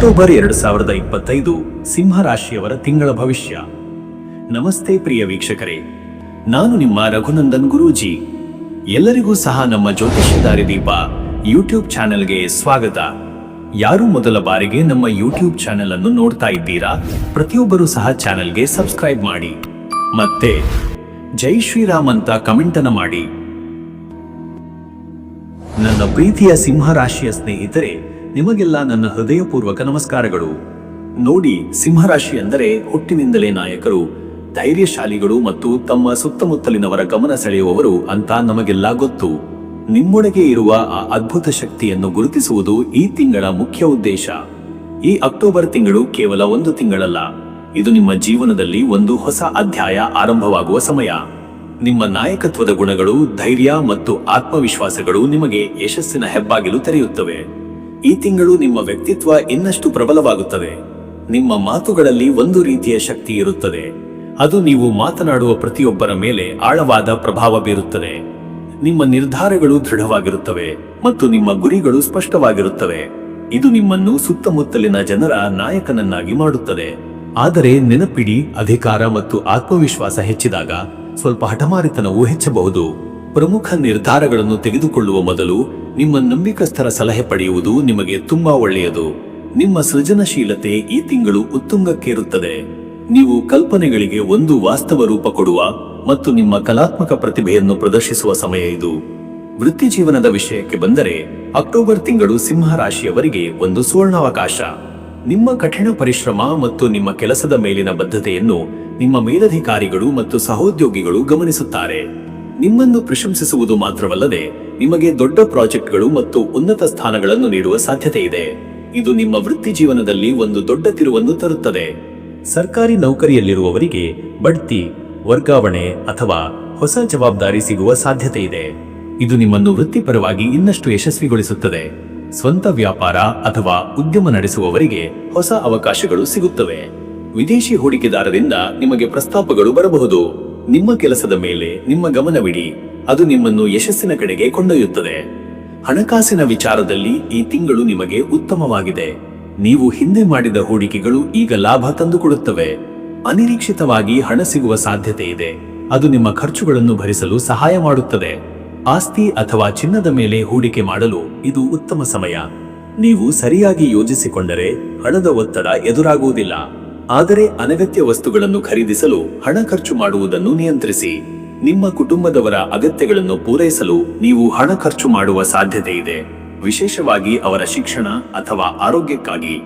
October ಎರಡು ಸಾವಿರದ ಇಪ್ಪತ್ತೈದು ಸಿಂಹರಾಶಿಯವರ ತಿಂಗಳ ಭವಿಷ್ಯ. ನಮಸ್ತೆ ಪ್ರಿಯ ವೀಕ್ಷಕರೇ, ನಾನು ನಿಮ್ಮ ರಘುನಂದನ್ ಗುರೂಜಿ. ಎಲ್ಲರಿಗೂ ಸಹ ನಮ್ಮ ಜ್ಯೋತಿಷ್ಯ ದಾರಿದೀಪ ಯೂಟ್ಯೂಬ್ ಚಾನೆಲ್ಗೆ ಸ್ವಾಗತ. ಯಾರು ಮೊದಲ ಬಾರಿಗೆ ನಮ್ಮ ಯೂಟ್ಯೂಬ್ ಚಾನೆಲ್ ಅನ್ನು ನೋಡ್ತಾ ಇದ್ದೀರಾ, ಪ್ರತಿಯೊಬ್ಬರೂ ಸಹ ಚಾನೆಲ್ಗೆ ಸಬ್ಸ್ಕ್ರೈಬ್ ಮಾಡಿ. ಮತ್ತೆ, ಜೈ ಶ್ರೀರಾಮ್ ಅಂತ ಕಮೆಂಟ್ ಅನ್ನು ಮಾಡಿ. ನನ್ನ ಪ್ರೀತಿಯ ಸಿಂಹರಾಶಿಯ ಸ್ನೇಹಿತರೆ ನಿಮಗೆಲ್ಲ ನನ್ನ ಹೃದಯಪೂರ್ವಕ ನಮಸ್ಕಾರಗಳು. ನೋಡಿ ಸಿಂಹರಾಶಿ ಅಂದರೆ ಹುಟ್ಟಿನಿಂದಲೇ ನಾಯಕರು, ಧೈರ್ಯಶಾಲಿಗಳು ಮತ್ತು ತಮ್ಮ ಸುತ್ತಮುತ್ತಲಿನವರ ಗಮನ ಸೆಳೆಯುವವರು ಅಂತ ನಮಗೆಲ್ಲ ಗೊತ್ತು. ನಿಮ್ಮೊಳಗೆ ಇರುವ ಆ ಅದ್ಭುತ ಶಕ್ತಿಯನ್ನು ಗುರುತಿಸುವುದು ಈ ತಿಂಗಳ ಮುಖ್ಯ ಉದ್ದೇಶ. ಈ ಅಕ್ಟೋಬರ್ ತಿಂಗಳು ಕೇವಲ ಒಂದು ತಿಂಗಳಲ್ಲ. ಇದು ನಿಮ್ಮ ಜೀವನದಲ್ಲಿ ಒಂದು ಹೊಸ ಅಧ್ಯಾಯ ಆರಂಭವಾಗುವ ಸಮಯ. ನಿಮ್ಮ ನಾಯಕತ್ವದ ಗುಣಗಳು, ಧೈರ್ಯ ಮತ್ತು ಆತ್ಮವಿಶ್ವಾಸಗಳು ನಿಮಗೆ ಯಶಸ್ಸಿನ ಹೆಬ್ಬಾಗಿಲು ತೆರೆಯುತ್ತವೆ. ಈ ತಿಂಗಳು ನಿಮ್ಮ ವ್ಯಕ್ತಿತ್ವ ಇನ್ನಷ್ಟು ಪ್ರಬಲವಾಗುತ್ತದೆ. ನಿಮ್ಮ ಮಾತುಗಳಲ್ಲಿ ಒಂದು ರೀತಿಯ ಶಕ್ತಿ ಇರುತ್ತದೆ. ಅದು ನೀವು ಮಾತನಾಡುವ ಪ್ರತಿಯೊಬ್ಬರ ಮೇಲೆ ಆಳವಾದ ಪ್ರಭಾವ ಬೀರುತ್ತದೆ. ನಿಮ್ಮ ನಿರ್ಧಾರಗಳು ದೃಢವಾಗಿರುತ್ತವೆ ಮತ್ತು ನಿಮ್ಮ ಗುರಿಗಳು ಸ್ಪಷ್ಟವಾಗಿರುತ್ತವೆ. ಇದು ನಿಮ್ಮನ್ನು ಸುತ್ತಮುತ್ತಲಿನ ಜನರ ನಾಯಕನನ್ನಾಗಿ ಮಾಡುತ್ತದೆ. ಆದರೆ ನೆನಪಿಡಿ, ಅಧಿಕಾರ ಮತ್ತು ಆತ್ಮವಿಶ್ವಾಸ ಹೆಚ್ಚಿದಾಗ ಸ್ವಲ್ಪ ಹಠಮಾರಿತನವೂ ಹೆಚ್ಚಬಹುದು. ಪ್ರಮುಖ ನಿರ್ಧಾರಗಳನ್ನು ತೆಗೆದುಕೊಳ್ಳುವ ಮೊದಲು ನಿಮ್ಮ ನಂಬಿಕಸ್ಥರ ಸಲಹೆ ಪಡೆಯುವುದು ನಿಮಗೆ ತುಂಬಾ ಒಳ್ಳೆಯದು. ನಿಮ್ಮ ಸೃಜನಶೀಲತೆ ಈ ತಿಂಗಳು ಉತ್ತುಂಗಕ್ಕೇರುತ್ತದೆ. ನೀವು ಕಲ್ಪನೆಗಳಿಗೆ ಒಂದು ವಾಸ್ತವ ರೂಪ ಕೊಡುವ ಮತ್ತು ನಿಮ್ಮ ಕಲಾತ್ಮಕ ಪ್ರತಿಭೆಯನ್ನು ಪ್ರದರ್ಶಿಸುವ ಸಮಯ ಇದು. ವೃತ್ತಿ ಜೀವನದ ವಿಷಯಕ್ಕೆ ಬಂದರೆ ಅಕ್ಟೋಬರ್ ತಿಂಗಳು ಸಿಂಹ ರಾಶಿಯವರಿಗೆ ಒಂದು ಸುವರ್ಣಾವಕಾಶ. ನಿಮ್ಮ ಕಠಿಣ ಪರಿಶ್ರಮ ಮತ್ತು ನಿಮ್ಮ ಕೆಲಸದ ಮೇಲಿನ ಬದ್ಧತೆಯನ್ನು ನಿಮ್ಮ ಮೇಲಧಿಕಾರಿಗಳು ಮತ್ತು ಸಹೋದ್ಯೋಗಿಗಳು ಗಮನಿಸುತ್ತಾರೆ. ನಿಮ್ಮನ್ನು ಪ್ರಶಂಸಿಸುವುದು ಮಾತ್ರವಲ್ಲದೆ ನಿಮಗೆ ದೊಡ್ಡ ಪ್ರಾಜೆಕ್ಟ್ಗಳು ಮತ್ತು ಉನ್ನತ ಸ್ಥಾನಗಳನ್ನು ನೀಡುವ ಸಾಧ್ಯತೆ ಇದೆ. ಇದು ನಿಮ್ಮ ವೃತ್ತಿ ಜೀವನದಲ್ಲಿ ಒಂದು ದೊಡ್ಡ ತಿರುವನ್ನು ತರುತ್ತದೆ. ಸರ್ಕಾರಿ ನೌಕರಿಯಲ್ಲಿರುವವರಿಗೆ ಬಡ್ತಿ, ವರ್ಗಾವಣೆ ಅಥವಾ ಹೊಸ ಜವಾಬ್ದಾರಿ ಸಿಗುವ ಸಾಧ್ಯತೆ ಇದೆ. ಇದು ನಿಮ್ಮನ್ನು ವೃತ್ತಿಪರವಾಗಿ ಇನ್ನಷ್ಟು ಯಶಸ್ವಿಗೊಳಿಸುತ್ತದೆ. ಸ್ವಂತ ವ್ಯಾಪಾರ ಅಥವಾ ಉದ್ಯಮ ನಡೆಸುವವರಿಗೆ ಹೊಸ ಅವಕಾಶಗಳು ಸಿಗುತ್ತವೆ. ವಿದೇಶಿ ಹೂಡಿಕೆದಾರರಿಂದ ನಿಮಗೆ ಪ್ರಸ್ತಾಪಗಳು ಬರಬಹುದು. ನಿಮ್ಮ ಕೆಲಸದ ಮೇಲೆ ನಿಮ್ಮ ಗಮನವಿಡಿ. ಅದು ನಿಮ್ಮನ್ನು ಯಶಸ್ಸಿನ ಕಡೆಗೆ ಕೊಂಡೊಯ್ಯುತ್ತದೆ. ಹಣಕಾಸಿನ ವಿಚಾರದಲ್ಲಿ ಈ ತಿಂಗಳು ನಿಮಗೆ ಉತ್ತಮವಾಗಿದೆ. ನೀವು ಹಿಂದೆ ಮಾಡಿದ ಹೂಡಿಕೆಗಳು ಈಗ ಲಾಭ ತಂದುಕೊಡುತ್ತವೆ. ಅನಿರೀಕ್ಷಿತವಾಗಿ ಹಣ ಸಿಗುವ ಸಾಧ್ಯತೆ ಇದೆ. ಅದು ನಿಮ್ಮ ಖರ್ಚುಗಳನ್ನು ಭರಿಸಲು ಸಹಾಯ ಮಾಡುತ್ತದೆ. ಆಸ್ತಿ ಅಥವಾ ಚಿನ್ನದ ಮೇಲೆ ಹೂಡಿಕೆ ಮಾಡಲು ಇದು ಉತ್ತಮ ಸಮಯ. ನೀವು ಸರಿಯಾಗಿ ಯೋಜಿಸಿಕೊಂಡರೆ ಹಣದ ಒತ್ತಡ ಎದುರಾಗುವುದಿಲ್ಲ. ಆದರೆ ಅನಗತ್ಯ ವಸ್ತುಗಳನ್ನು ಖರೀದಿಸಲು ಹಣ ಖರ್ಚು ಮಾಡುವುದನ್ನು ನಿಯಂತ್ರಿಸಿ. ನಿಮ್ಮ ಕುಟುಂಬದವರ ಅಗತ್ಯಗಳನ್ನು ಪೂರೈಸಲು ನೀವು ಹಣ ಖರ್ಚು ಮಾಡುವ ಸಾಧ್ಯತೆ ಇದೆ. ವಿಶೇಷವಾಗಿ ಅವರ ಶಿಕ್ಷಣ ಅಥವಾ ಆರೋಗ್ಯಕ್ಕಾಗಿ.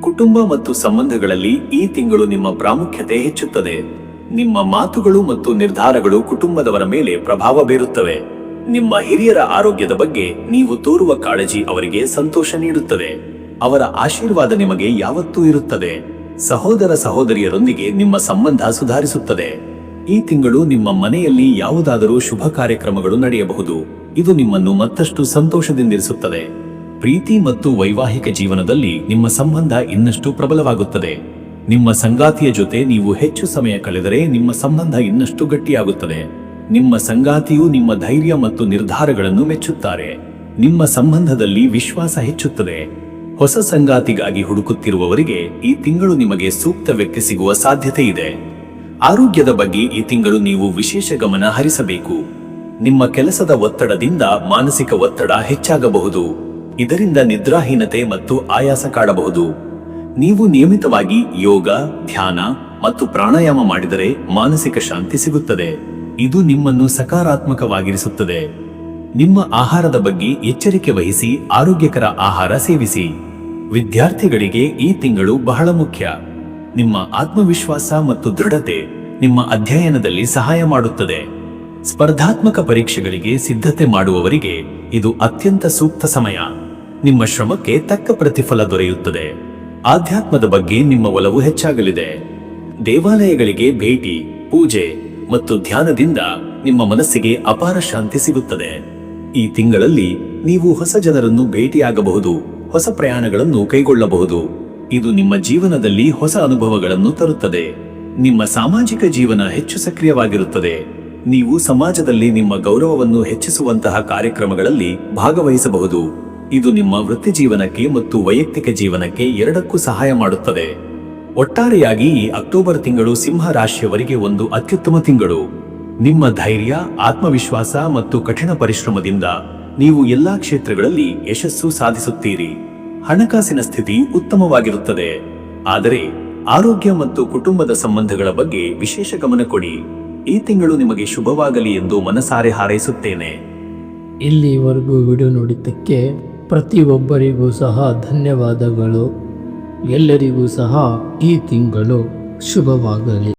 ಕುಟುಂಬ ಮತ್ತು ಸಂಬಂಧಗಳಲ್ಲಿ ಈ ತಿಂಗಳು ನಿಮ್ಮ ಪ್ರಾಮುಖ್ಯತೆ ಹೆಚ್ಚುತ್ತದೆ. ನಿಮ್ಮ ಮಾತುಗಳು ಮತ್ತು ನಿರ್ಧಾರಗಳು ಕುಟುಂಬದವರ ಮೇಲೆ ಪ್ರಭಾವ ಬೀರುತ್ತವೆ. ನಿಮ್ಮ ಹಿರಿಯರ ಆರೋಗ್ಯದ ಬಗ್ಗೆ ನೀವು ತೋರುವ ಕಾಳಜಿ ಅವರಿಗೆ ಸಂತೋಷ ನೀಡುತ್ತದೆ. ಅವರ ಆಶೀರ್ವಾದ ನಿಮಗೆ ಯಾವತ್ತೂ ಇರುತ್ತದೆ. ಸಹೋದರ ಸಹೋದರಿಯರೊಂದಿಗೆ ನಿಮ್ಮ ಸಂಬಂಧ ಸುಧಾರಿಸುತ್ತದೆ. ಈ ತಿಂಗಳು ನಿಮ್ಮ ಮನೆಯಲ್ಲಿ ಯಾವುದಾದರೂ ಶುಭ ಕಾರ್ಯಕ್ರಮಗಳು ನಡೆಯಬಹುದು. ಇದು ನಿಮ್ಮನ್ನು ಮತ್ತಷ್ಟು ಸಂತೋಷದಿಂದಿರಿಸುತ್ತದೆ. ಪ್ರೀತಿ ಮತ್ತು ವೈವಾಹಿಕ ಜೀವನದಲ್ಲಿ ನಿಮ್ಮ ಸಂಬಂಧ ಇನ್ನಷ್ಟು ಪ್ರಬಲವಾಗುತ್ತದೆ. ನಿಮ್ಮ ಸಂಗಾತಿಯ ಜೊತೆ ನೀವು ಹೆಚ್ಚು ಸಮಯ ಕಳೆದರೆ ನಿಮ್ಮ ಸಂಬಂಧ ಇನ್ನಷ್ಟು ಗಟ್ಟಿಯಾಗುತ್ತದೆ. ನಿಮ್ಮ ಸಂಗಾತಿಯು ನಿಮ್ಮ ಧೈರ್ಯ ಮತ್ತು ನಿರ್ಧಾರಗಳನ್ನು ಮೆಚ್ಚುತ್ತಾರೆ. ನಿಮ್ಮ ಸಂಬಂಧದಲ್ಲಿ ವಿಶ್ವಾಸ ಹೆಚ್ಚುತ್ತದೆ. ಹೊಸ ಸಂಗಾತಿಗಾಗಿ ಹುಡುಕುತ್ತಿರುವವರಿಗೆ ಈ ತಿಂಗಳು ನಿಮಗೆ ಸೂಕ್ತ ವ್ಯಕ್ತಿ ಸಿಗುವ ಸಾಧ್ಯತೆ ಇದೆ. ಆರೋಗ್ಯದ ಬಗ್ಗೆ ಈ ತಿಂಗಳು ನೀವು ವಿಶೇಷ ಗಮನ ಹರಿಸಬೇಕು. ನಿಮ್ಮ ಕೆಲಸದ ಒತ್ತಡದಿಂದ ಮಾನಸಿಕ ಒತ್ತಡ ಹೆಚ್ಚಾಗಬಹುದು. ಇದರಿಂದ ನಿದ್ರಾಹೀನತೆ ಮತ್ತು ಆಯಾಸ ಕಾಡಬಹುದು. ನೀವು ನಿಯಮಿತವಾಗಿ ಯೋಗ, ಧ್ಯಾನ ಮತ್ತು ಪ್ರಾಣಾಯಾಮ ಮಾಡಿದರೆ ಮಾನಸಿಕ ಶಾಂತಿ ಸಿಗುತ್ತದೆ. ಇದು ನಿಮ್ಮನ್ನು ಸಕಾರಾತ್ಮಕವಾಗಿರಿಸುತ್ತದೆ. ನಿಮ್ಮ ಆಹಾರದ ಬಗ್ಗೆ ಎಚ್ಚರಿಕೆ ವಹಿಸಿ ಆರೋಗ್ಯಕರ ಆಹಾರ ಸೇವಿಸಿ. ವಿದ್ಯಾರ್ಥಿಗಳಿಗೆ ಈ ತಿಂಗಳು ಬಹಳ ಮುಖ್ಯ. ನಿಮ್ಮ ಆತ್ಮವಿಶ್ವಾಸ ಮತ್ತು ದೃಢತೆ ನಿಮ್ಮ ಅಧ್ಯಯನದಲ್ಲಿ ಸಹಾಯ ಮಾಡುತ್ತದೆ. ಸ್ಪರ್ಧಾತ್ಮಕ ಪರೀಕ್ಷೆಗಳಿಗೆ ಸಿದ್ಧತೆ ಮಾಡುವವರಿಗೆ ಇದು ಅತ್ಯಂತ ಸೂಕ್ತ ಸಮಯ. ನಿಮ್ಮ ಶ್ರಮಕ್ಕೆ ತಕ್ಕ ಪ್ರತಿಫಲ ದೊರೆಯುತ್ತದೆ. ಆಧ್ಯಾತ್ಮದ ಬಗ್ಗೆ ನಿಮ್ಮ ಒಲವು ಹೆಚ್ಚಾಗಲಿದೆ. ದೇವಾಲಯಗಳಿಗೆ ಭೇಟಿ, ಪೂಜೆ ಮತ್ತು ಧ್ಯಾನದಿಂದ ನಿಮ್ಮ ಮನಸ್ಸಿಗೆ ಅಪಾರ ಶಾಂತಿ ಸಿಗುತ್ತದೆ. ಈ ತಿಂಗಳಲ್ಲಿ ನೀವು ಹೊಸ ಜನರನ್ನು ಭೇಟಿಯಾಗಬಹುದು. ಹೊಸ ಪ್ರಯಾಣಗಳನ್ನು ಕೈಗೊಳ್ಳಬಹುದು. ಇದು ನಿಮ್ಮ ಜೀವನದಲ್ಲಿ ಹೊಸ ಅನುಭವಗಳನ್ನು ತರುತ್ತದೆ. ನಿಮ್ಮ ಸಾಮಾಜಿಕ ಜೀವನ ಹೆಚ್ಚು ಸಕ್ರಿಯವಾಗಿರುತ್ತದೆ. ನೀವು ಸಮಾಜದಲ್ಲಿ ನಿಮ್ಮ ಗೌರವವನ್ನು ಹೆಚ್ಚಿಸುವಂತಹ ಕಾರ್ಯಕ್ರಮಗಳಲ್ಲಿ ಭಾಗವಹಿಸಬಹುದು. ಇದು ನಿಮ್ಮ ವೃತ್ತಿ ಜೀವನಕ್ಕೆ ಮತ್ತು ವೈಯಕ್ತಿಕ ಜೀವನಕ್ಕೆ ಎರಡಕ್ಕೂ ಸಹಾಯ ಮಾಡುತ್ತದೆ. ಒಟ್ಟಾರೆಯಾಗಿ ಈ ಅಕ್ಟೋಬರ್ ತಿಂಗಳು ಸಿಂಹ ರಾಶಿಯವರಿಗೆ ಒಂದು ಅತ್ಯುತ್ತಮ ತಿಂಗಳು. ನಿಮ್ಮ ಧೈರ್ಯ, ಆತ್ಮವಿಶ್ವಾಸ ಮತ್ತು ಕಠಿಣ ಪರಿಶ್ರಮದಿಂದ ನೀವು ಎಲ್ಲಾ ಕ್ಷೇತ್ರಗಳಲ್ಲಿ ಯಶಸ್ಸು ಸಾಧಿಸುತ್ತೀರಿ. ಹಣಕಾಸಿನ ಸ್ಥಿತಿ ಉತ್ತಮವಾಗಿರುತ್ತದೆ. ಆದರೆ ಆರೋಗ್ಯ ಮತ್ತು ಕುಟುಂಬದ ಸಂಬಂಧಗಳ ಬಗ್ಗೆ ವಿಶೇಷ ಗಮನ ಕೊಡಿ. ಈ ತಿಂಗಳು ನಿಮಗೆ ಶುಭವಾಗಲಿ ಎಂದು ಮನಸಾರೆ ಹಾರೈಸುತ್ತೇನೆ. ಇಲ್ಲಿವರೆಗೂ ವಿಡಿಯೋ ನೋಡಿದ್ದಕ್ಕೆ ಪ್ರತಿಯೊಬ್ಬರಿಗೂ ಸಹ ಧನ್ಯವಾದಗಳು. ಎಲ್ಲರಿಗೂ ಸಹ ಈ ತಿಂಗಳು ಶುಭವಾಗಲಿ.